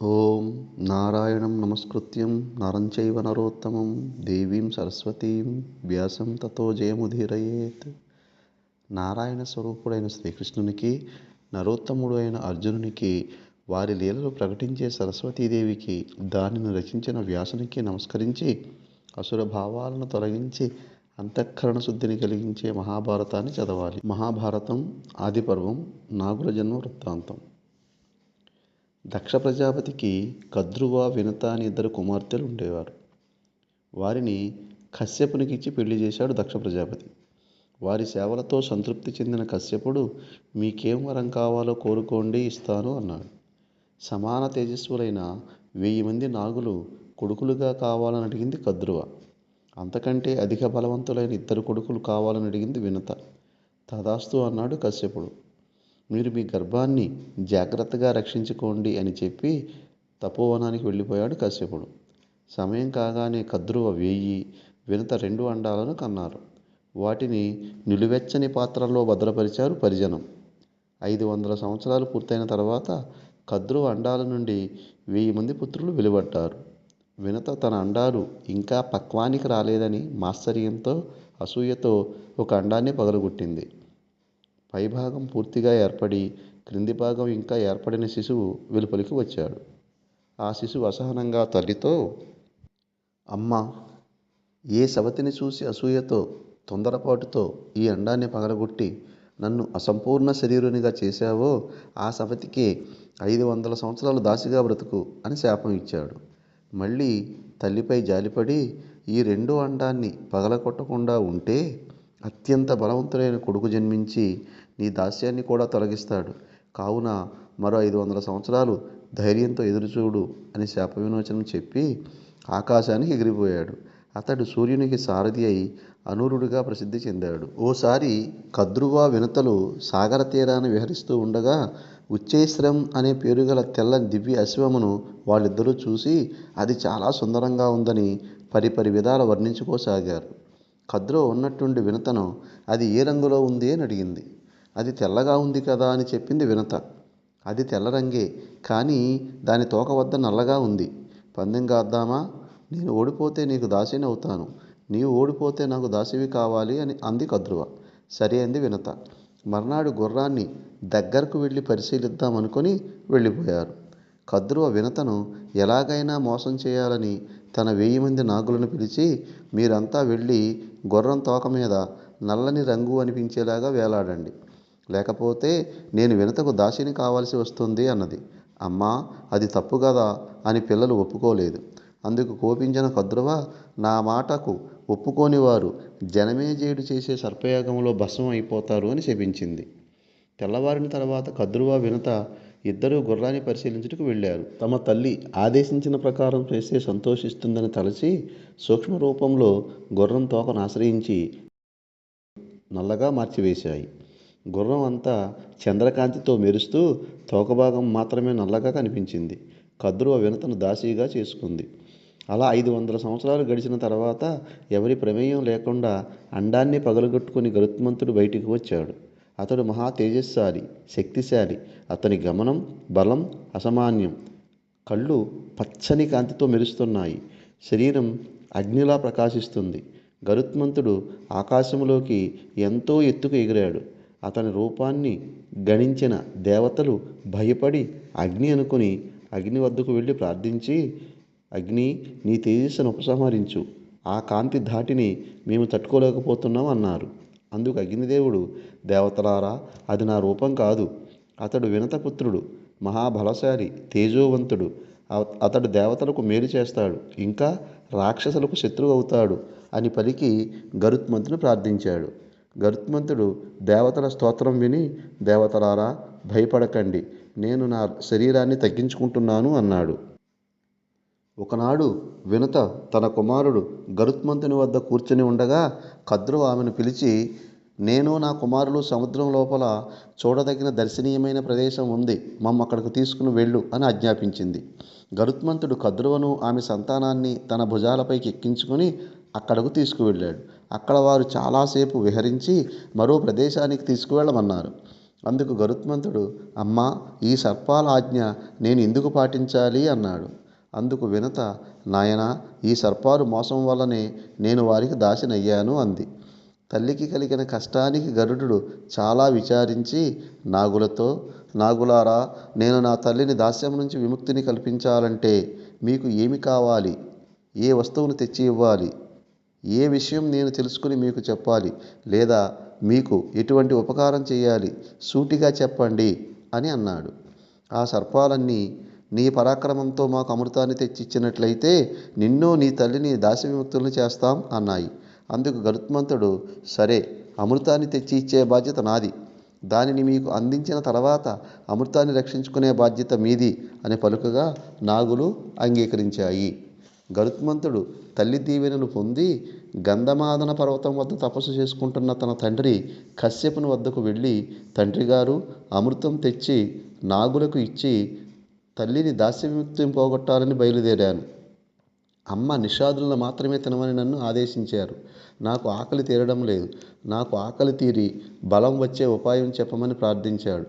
ఓం నారాయణం నమస్కృత్యం నరంచైవ నరోత్తమం దేవీం సరస్వతీం వ్యాసం తతో జయముధీరయేత్ నారాయణ స్వరూపుడైన శ్రీకృష్ణునికి నరోత్తముడు అయిన అర్జునునికి వారి లీలలు ప్రకటించే సరస్వతీదేవికి దానిని రచించిన వ్యాసునికి నమస్కరించి అసుర భావాలను తొలగించి అంతఃకరణ శుద్ధిని కలిగించే మహాభారతాన్ని చదవాలి. మహాభారతం ఆదిపర్వం నాగుల జన్మ వృత్తాంతం. దక్ష ప్రజాపతికి కద్రువ వినత అని ఇద్దరు కుమార్తెలు ఉండేవారు. వారిని కశ్యపునికిచ్చి పెళ్ళి చేశాడు దక్ష ప్రజాపతి. వారి సేవలతో సంతృప్తి చెందిన కశ్యపుడు మీకేం వరం కావాలో కోరుకోండి ఇస్తాను అన్నాడు. సమాన తేజస్సులైన వెయ్యి మంది నాగులు కొడుకులుగా కావాలని అడిగింది కద్రువ. అంతకంటే అధిక బలవంతులైన ఇద్దరు కొడుకులు కావాలని అడిగింది వినత. తదాస్తు అన్నాడు కశ్యపుడు. మీరు మీ గర్భాన్ని జాగ్రత్తగా రక్షించుకోండి అని చెప్పి తపోవనానికి వెళ్ళిపోయాడు కశ్యపుడు. సమయం కాగానే కద్రువ వేయి వినత రెండు అండాలను కన్నారు. వాటిని నిలువెచ్చని పాత్రల్లో భద్రపరిచారు పరిజనం. ఐదు వందల సంవత్సరాలు పూర్తయిన తర్వాత కద్రువ అండాల నుండి వెయ్యి మంది పుత్రులు వెలువడ్డారు. వినత తన అండాలు ఇంకా పక్వానికి రాలేదని మాత్సర్యంతో అసూయతో ఒక అండాన్ని పగలగొట్టింది. పైభాగం పూర్తిగా ఏర్పడి క్రింది భాగం ఇంకా ఏర్పడిన శిశువు వెలుపలికి వచ్చాడు. ఆ శిశువు అసహనంగా తల్లితో అమ్మ ఏ సవతిని చూసి అసూయతో తొందరపాటుతో ఈ అండాన్ని పగలగొట్టి నన్ను అసంపూర్ణ శరీరునిగా చేశావో ఆ సవతికే ఐదు వందల సంవత్సరాలు దాసిగా బ్రతుకు అని శాపం ఇచ్చాడు. మళ్ళీ తల్లిపై జాలిపడి ఈ రెండో అండాన్ని పగలగొట్టకుండా ఉంటే అత్యంత బలవంతుడైన కొడుకు జన్మించి నీ దాస్యాన్ని కూడా తొలగిస్తాడు. కావున మరో ఐదు వందల సంవత్సరాలు ధైర్యంతో ఎదురుచూడు అని శాప విమోచనం చెప్పి ఆకాశానికి ఎగిరిపోయాడు. అతడు సూర్యునికి సారథి అయి అనూరుడిగా ప్రసిద్ధి చెందాడు. ఓసారి కద్రువా వినతలు సాగర తీరాన్ని విహరిస్తూ ఉండగా ఉచ్చేశ్రం అనే పేరు గల తెల్లని దివ్య అశ్వమును వాళ్ళిద్దరూ చూసి అది చాలా సుందరంగా ఉందని పరిపరి విధాల వర్ణించుకోసాగారు. కద్రో ఉన్నట్టుండి వినతను అది ఏ రంగులో ఉంది అని అడిగింది. అది తెల్లగా ఉంది కదా అని చెప్పింది వినత. అది తెల్ల రంగే కానీ దాని తోక వద్ద నల్లగా ఉంది. పందెం కాద్దామా నేను ఓడిపోతే నీకు దాసిని అవుతాను. నీవు ఓడిపోతే నాకు దాసివి కావాలి అని అంది కద్రువ. సరే అంది వినత. మర్నాడు గుర్రాన్ని దగ్గరకు వెళ్ళి పరిశీలిద్దామనుకొని వెళ్ళిపోయారు. కద్రువ వినతను ఎలాగైనా మోసం చేయాలని తన వెయ్యి మంది నాగులను పిలిచి మీరంతా వెళ్ళి గుర్రం తోక మీద నల్లని రంగు అనిపించేలాగా వేలాడండి. లేకపోతే నేను వినతకు దాసిని కావాల్సి వస్తుంది అన్నది. అమ్మా అది తప్పు కదా అని పిల్లలు ఒప్పుకోలేదు. అందుకు కోపించిన కద్రువ నా మాటకు ఒప్పుకోని వారు జనమేజేయుడు చేసే సర్పయాగంలో భస్మం అయిపోతారు అని శపించింది. తెల్లవారిన తర్వాత కద్రువ వినత ఇద్దరూ గుర్రాన్ని పరిశీలించుటకు వెళ్ళారు. తమ తల్లి ఆదేశించిన ప్రకారం చేస్తే సంతోషిస్తుందని తలచి సూక్ష్మ రూపంలో గుర్రం తోకను ఆశ్రయించి నల్లగా మార్చివేశాయి. గుర్రం అంతా చంద్రకాంతితో మెరుస్తూ తోకభాగం మాత్రమే నల్లగా కనిపించింది. కద్రువ వినతను దాసీగా చేసుకుంది. అలా ఐదు వందల సంవత్సరాలు గడిచిన తర్వాత ఎవరి ప్రమేయం లేకుండా అండాన్ని పగలగొట్టుకుని గరుత్మంతుడు బయటికి వచ్చాడు. అతడు మహా తేజస్శాలి శక్తిశాలి. అతని గమనం బలం అసమాన్యం కళ్ళు పచ్చని కాంతితో మెరుస్తున్నాయి. శరీరం అగ్నిలా ప్రకాశిస్తుంది. గరుత్మంతుడు ఆకాశంలోకి ఎంతో ఎత్తుకు ఎగిరాడు. అతని రూపాన్ని గణించిన దేవతలు భయపడి అగ్ని అనుకుని అగ్ని వద్దకు వెళ్ళి ప్రార్థించి అగ్ని నీ తేజస్సును ఉపసంహరించు. ఆ కాంతి ధాటిని మేము తట్టుకోలేకపోతున్నాం అన్నారు. అందుకు అగ్నిదేవుడు దేవతలారా అది నా రూపం కాదు. అతడు వినతపుత్రుడు మహాబలశాలి తేజోవంతుడు. అతడు దేవతలకు మేలు చేస్తాడు ఇంకా రాక్షసులకు శత్రువు అవుతాడు అని పలికి గరుత్మంతుని ప్రార్థించాడు. గరుత్మంతుడు దేవతల స్తోత్రం విని దేవతలారా భయపడకండి నేను నా శరీరాన్ని తగ్గించుకుంటున్నాను అన్నాడు. ఒకనాడు వినత తన కుమారుడు గరుత్మంతుని వద్ద కూర్చుని ఉండగా కద్రు ఆమెను పిలిచి నేను నా కుమారులు సముద్రం లోపల చూడదగిన దర్శనీయమైన ప్రదేశం ఉంది మమ్మ అక్కడికి తీసుకుని వెళ్ళు అని ఆజ్ఞాపించింది. గరుత్మంతుడు కద్రువను ఆమె సంతానాన్ని తన భుజాలపైకి ఎక్కించుకొని అక్కడకు తీసుకువెళ్ళాడు. అక్కడ వారు చాలాసేపు విహరించి మరో ప్రదేశానికి తీసుకువెళ్ళమన్నారు. అందుకు గరుత్మంతుడు అమ్మా ఈ సర్పాల ఆజ్ఞ నేను ఎందుకు పాటించాలి? అన్నాడు. అందుకు వినత నాయన ఈ సర్పాలు మోసం వల్లనే నేను వారికి దాసినయ్యాను అంది. తల్లికి కలిగిన కష్టానికి గరుడు చాలా విచారించి నాగులతో నాగులారా నేను నా తల్లిని దాస్యం నుంచి విముక్తిని కల్పించాలంటే మీకు ఏమి కావాలి? ఏ వస్తువును తెచ్చి ఇవ్వాలి? ఏ విషయం నేను తెలుసుకుని మీకు చెప్పాలి లేదా మీకు ఎటువంటి ఉపకారం చేయాలి సూటిగా చెప్పండి అని అన్నాడు. ఆ సర్పాలన్నీ నీ పరాక్రమంతో మాకు అమృతాన్ని తెచ్చిచ్చినట్లయితే నిన్ను నీ తల్లిని దాసి విముక్తులను చేస్తాం అన్నాయి. అందుకు గరుత్మంతుడు సరే అమృతాన్ని తెచ్చి ఇచ్చే బాధ్యత నాది. దానిని మీకు అందించిన తర్వాత అమృతాన్ని రక్షించుకునే బాధ్యత మీది అని పలుకగా నాగులు అంగీకరించాయి. గరుత్మంతుడు తల్లి దీవెనలు పొంది గంధమాదన పర్వతం వద్ద తపస్సు చేసుకుంటున్న తన తండ్రి కశ్యపుని వద్దకు వెళ్ళి తండ్రి గారు అమృతం తెచ్చి నాగులకు ఇచ్చి తల్లిని దాస్యవిముక్తిని పోగొట్టాలని బయలుదేరాను. అమ్మ నిషాదులను మాత్రమే తినమని నన్ను ఆదేశించారు. నాకు ఆకలి తీరడం లేదు. నాకు ఆకలి తీరి బలం వచ్చే ఉపాయం చెప్పమని ప్రార్థించాడు.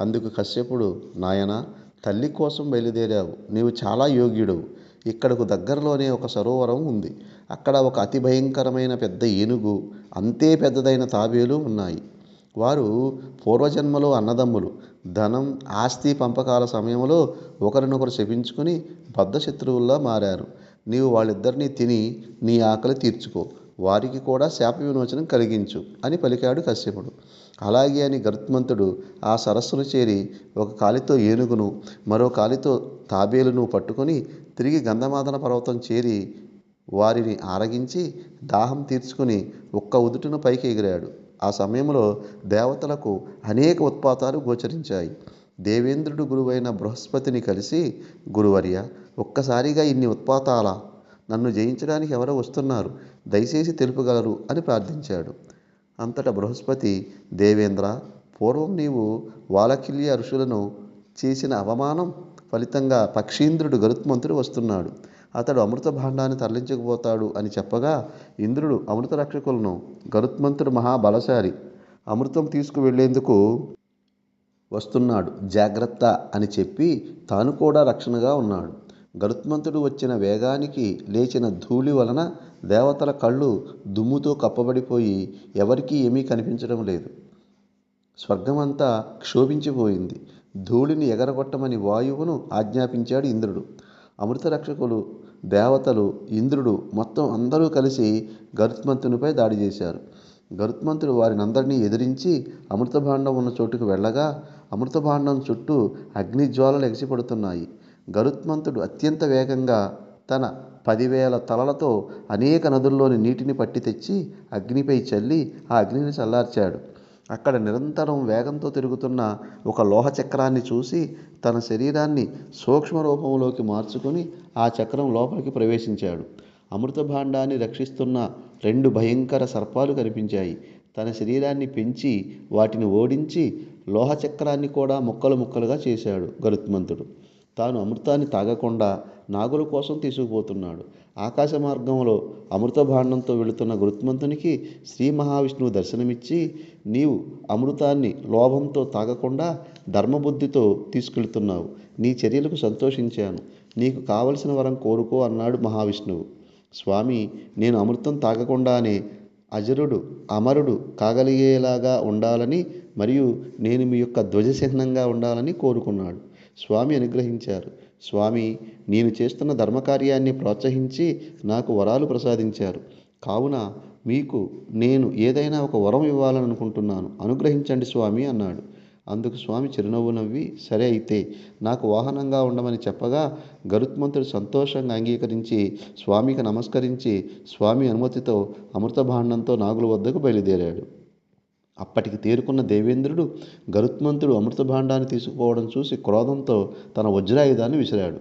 అందుకు కశ్యపుడు నాయన తల్లి కోసం బయలుదేరావు. నీవు చాలా యోగ్యుడు ఇక్కడకు దగ్గరలోనే ఒక సరోవరం ఉంది. అక్కడ ఒక అతి భయంకరమైన పెద్ద ఏనుగు అంతే పెద్దదైన తాబేలు ఉన్నాయి. వారు పూర్వజన్మలో అన్నదమ్ములు. ధనం ఆస్తి పంపకాల సమయంలో ఒకరినొకరు శపించుకుని బద్ధ శత్రువుల్లా మారారు. నీవు వాళ్ళిద్దరినీ తిని నీ ఆకలి తీర్చుకో. వారికి కూడా శాప విమోచనం కలిగించు అని పలికాడు కశ్యపుడు. అలాగే అని గరుత్మంతుడు ఆ సరస్సును చేరి ఒక కాలితో ఏనుగును మరో కాలితో తాబేలును పట్టుకొని తిరిగి గంధమాదన పర్వతం చేరి వారిని ఆరగించి దాహం తీర్చుకుని ఒక్క ఉదుటును పైకి ఎగిరాడు. ఆ సమయంలో దేవతలకు అనేక ఉత్పాతాలు గోచరించాయి. దేవేంద్రుడు గురువైన బృహస్పతిని కలిసి గురువర్య ఒక్కసారిగా ఇన్ని ఉత్పాతాల నన్ను జయించడానికి ఎవరో వస్తున్నారు దయచేసి తెలుపగలరు అని ప్రార్థించాడు. అంతటా బృహస్పతి దేవేంద్ర పూర్వం నీవు వాలకిల్య ఋషులను చేసిన అవమానం ఫలితంగా పక్షీంద్రుడు గరుత్మంతుడు వస్తున్నాడు. అతడు అమృత భాండాన్ని తరలించకపోతాడు అని చెప్పగా ఇంద్రుడు అమృత రక్షకులను గరుత్మంతుడు మహాబలశాలి అమృతం తీసుకువెళ్ళేందుకు వస్తున్నాడు. జాగ్రత్త అని చెప్పి తాను కూడా రక్షణగా ఉన్నాడు. గరుత్మంతుడు వచ్చిన వేగానికి లేచిన ధూళి వలన దేవతల కళ్ళు దుమ్ముతో కప్పబడిపోయి ఎవరికీ ఏమీ కనిపించడం లేదు. స్వర్గమంతా క్షోభించిపోయింది. ధూళిని ఎగరగొట్టమని వాయువును ఆజ్ఞాపించాడు ఇంద్రుడు. అమృత రక్షకులు దేవతలు ఇంద్రుడు మొత్తం అందరూ కలిసి గరుత్మంతునిపై దాడి చేశారు. గరుత్మంతుడు వారినందరినీ ఎదిరించి అమృతభాండం ఉన్న చోటుకు వెళ్ళగా అమృతభాండం చుట్టూ అగ్నిజ్వాలలు ఎగసిపడుతున్నాయి. గరుత్మంతుడు అత్యంత వేగంగా తన పదివేల తలలతో అనేక నదుల్లోని నీటిని పట్టి తెచ్చి అగ్నిపై చల్లి ఆ అగ్నిని చల్లార్చాడు. అక్కడ నిరంతరం వేగంతో తిరుగుతున్న ఒక లోహ చక్రాన్ని చూసి తన శరీరాన్ని సూక్ష్మ రూపంలోకి మార్చుకొని ఆ చక్రం లోపలికి ప్రవేశించాడు. అమృత భాండాన్ని రక్షిస్తున్న రెండు భయంకర సర్పాలు కనిపించాయి. తన శరీరాన్ని పెంచి వాటిని ఓడించి లోహచక్రాన్ని కూడా ముక్కలు ముక్కలుగా చేశాడు గరుత్మంతుడు. తాను అమృతాన్ని తాగకుండా నాగుల కోసం తీసుకుపోతున్నాడు. ఆకాశ మార్గంలో అమృత భాండంతో వెళుతున్న గరుత్మంతునికి శ్రీ మహావిష్ణువు దర్శనమిచ్చి నీవు అమృతాన్ని లోభంతో తాగకుండా ధర్మబుద్ధితో తీసుకెళ్తున్నావు. నీ చర్యలకు సంతోషించాను. నీకు కావలసిన వరం కోరుకో అన్నాడు మహావిష్ణువు. స్వామి నేను అమృతం తాగకుండానే అజరుడు అమరుడు కాగలిగేలాగా ఉండాలని మరియు నేను మీ యొక్క ధ్వజ చిహ్నంగా ఉండాలని కోరుకున్నాడు. స్వామి అనుగ్రహించారు. స్వామి నేను చేస్తున్న ధర్మకార్యాన్ని ప్రోత్సహించి నాకు వరాలు ప్రసాదించారు. కావున మీకు నేను ఏదైనా ఒక వరం ఇవ్వాలని అనుకుంటున్నాను అనుగ్రహించండి స్వామి అన్నాడు. అందుకు స్వామి చిరునవ్వు నవ్వి సరే అయితే నాకు వాహనంగా ఉండమని చెప్పగా గరుత్మంతుడు సంతోషంగా అంగీకరించి స్వామికి నమస్కరించి స్వామి అనుమతితో అమృత భాండంతో నాగుల వద్దకు బయలుదేరాడు. అప్పటికి తేరుకున్న దేవేంద్రుడు గరుత్మంతుడు అమృతభాండాన్ని తీసుకుపోవడం చూసి క్రోధంతో తన వజ్రాయుధాన్ని విసిరాడు.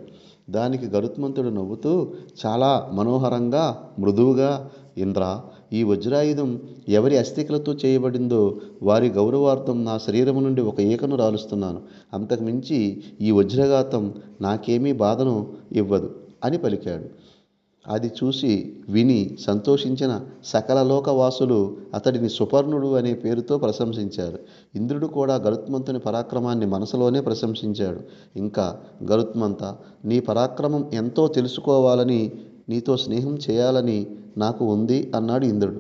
దానికి గరుత్మంతుడు నవ్వుతూ చాలా మనోహరంగా మృదువుగా ఇంద్ర ఈ వజ్రాయుధం ఎవరి అస్థికలతో చేయబడిందో వారి గౌరవార్థం నా శరీరం నుండి ఒక ఈకను రాలుస్తున్నాను. అంతకుమించి ఈ వజ్రఘాతం నాకేమీ బాధను ఇవ్వదు అని పలికాడు. అది చూసి విని సంతోషించిన సకల లోకవాసులు అతడిని సుపర్ణుడు అనే పేరుతో ప్రశంసించారు. ఇంద్రుడు కూడా గరుత్మంతుని పరాక్రమాన్ని మనసులోనే ప్రశంసించాడు. ఇంకా గరుత్మంత నీ పరాక్రమం ఎంతో తెలుసుకోవాలని నీతో స్నేహం చేయాలని నాకు ఉంది అన్నాడు ఇంద్రుడు.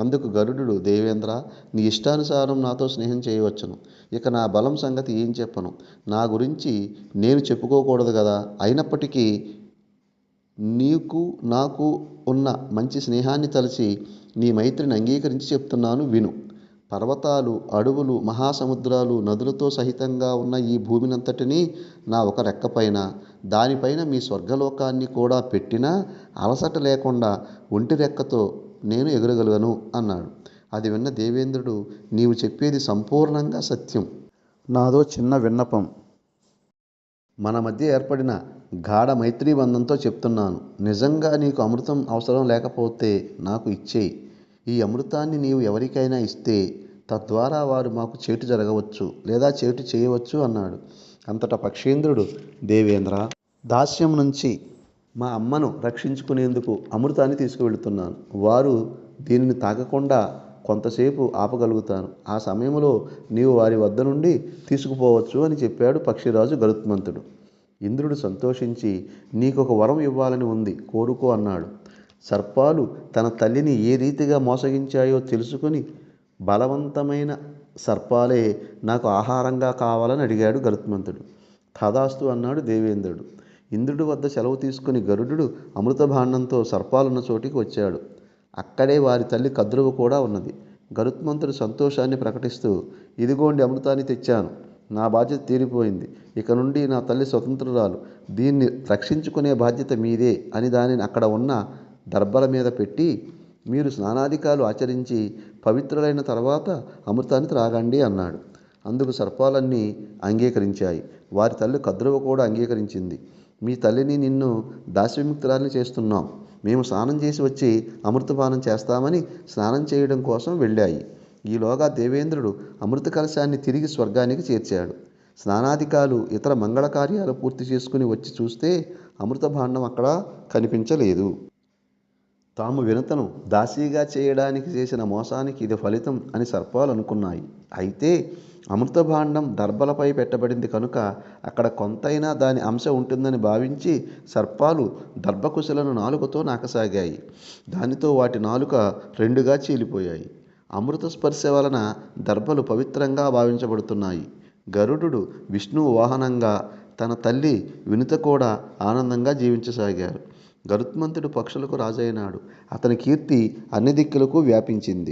అందుకు గరుడు దేవేంద్ర నీ ఇష్టానుసారం నాతో స్నేహం చేయవచ్చును. ఇక నా బలం సంగతి ఏం చెప్పను? నా గురించి నేను చెప్పుకోకూడదు కదా? అయినప్పటికీ నీకు నాకు ఉన్న మంచి స్నేహాన్ని తలచి నీ మైత్రిని అంగీకరించి చెప్తున్నాను విను. పర్వతాలు అడవులు మహాసముద్రాలు నదులతో సహితంగా ఉన్న ఈ భూమినంతటినీ నా ఒక రెక్కపైన దానిపైన మీ స్వర్గలోకాన్ని కూడా పెట్టినా అలసట లేకుండా ఒంటి రెక్కతో నేను ఎగరగలను అన్నాడు. అది విన్న దేవేంద్రుడు నీవు చెప్పేది సంపూర్ణంగా సత్యం. నాదో చిన్న విన్నపం. మన మధ్య ఏర్పడిన గాఢ మైత్రీ బంధంతో చెప్తున్నాను. నిజంగా నీకు అమృతం అవసరం లేకపోతే నాకు ఇచ్చేయి ఈ అమృతాన్ని నీవు ఎవరికైనా ఇస్తే తద్వారా వారు మాకు చేటు జరగవచ్చు లేదా చేటు చేయవచ్చు అన్నాడు. అంతటా పక్షేంద్రుడు దేవేంద్ర దాస్యం నుంచి మా అమ్మను రక్షించుకునేందుకు అమృతాన్ని తీసుకువెళుతున్నాను. వారు దీనిని తాగకుండా కొంతసేపు ఆపగలుగుతాను ఆ సమయంలో నీవు వారి వద్ద నుండి తీసుకుపోవచ్చు అని చెప్పాడు పక్షిరాజు గరుత్మంతుడు. ఇంద్రుడు సంతోషించి నీకొక వరం ఇవ్వాలని ఉంది కోరుకో అన్నాడు. సర్పాలు తన తల్లిని ఏ రీతిగా మోసగించాయో తెలుసుకుని బలవంతమైన సర్పాలే నాకు ఆహారంగా కావాలని అడిగాడు గరుత్మంతుడు. తదాస్తు అన్నాడు దేవేంద్రుడు. ఇంద్రుడి వద్ద సెలవు తీసుకుని గరుడు అమృత భాండంతో సర్పాలున్న చోటికి వచ్చాడు. అక్కడే వారి తల్లి కద్రువు కూడా ఉన్నది. గరుత్మంతుడు సంతోషాన్ని ప్రకటిస్తూ ఇదిగోండి అమృతాన్ని తెచ్చాను. నా బాధ్యత తీరిపోయింది. ఇక నుండి నా తల్లి స్వతంత్రురాలు. దీన్ని రక్షించుకునే బాధ్యత మీదే అని దానిని అక్కడ ఉన్న దర్భల మీద పెట్టి మీరు స్నానాధికాలు ఆచరించి పవిత్రులైన తర్వాత అమృతాన్ని త్రాగండి అన్నాడు. అందుకు సర్పాలన్నీ అంగీకరించాయి. వారి తల్లి కద్రువ కూడా అంగీకరించింది. మీ తల్లిని నిన్ను దాస్యవిముక్తురాలని చేస్తున్నాం. మేము స్నానం చేసి వచ్చి అమృతపానం చేస్తామని స్నానం చేయడం కోసం వెళ్ళాయి. ఈలోగా దేవేంద్రుడు అమృత కలశాన్ని తిరిగి స్వర్గానికి చేర్చాడు. స్నానాధికాలు ఇతర మంగళ కార్యాలు పూర్తి చేసుకుని వచ్చి చూస్తే అమృత భాండం అక్కడ కనిపించలేదు. తాము వినతను దాసీగా చేయడానికి చేసిన మోసానికి ఇది ఫలితం అని సర్పాలు అనుకున్నాయి. అయితే అమృత భాండం దర్భలపై పెట్టబడింది కనుక అక్కడ కొంతైనా దాని అంశ ఉంటుందని భావించి సర్పాలు దర్భకుశలను నాలుకతో నాకసాగాయి. దానితో వాటి నాలుక రెండుగా చీలిపోయాయి. అమృత స్పర్శ వలన దర్భలు పవిత్రంగా భావించబడుతున్నాయి. గరుడు విష్ణువు వాహనంగా తన తల్లి వినుత కూడా ఆనందంగా జీవించసాగారు. గరుత్మంతుడు పక్షులకు రాజైనాడు. అతని కీర్తి అన్ని దిక్కులకు వ్యాపించింది.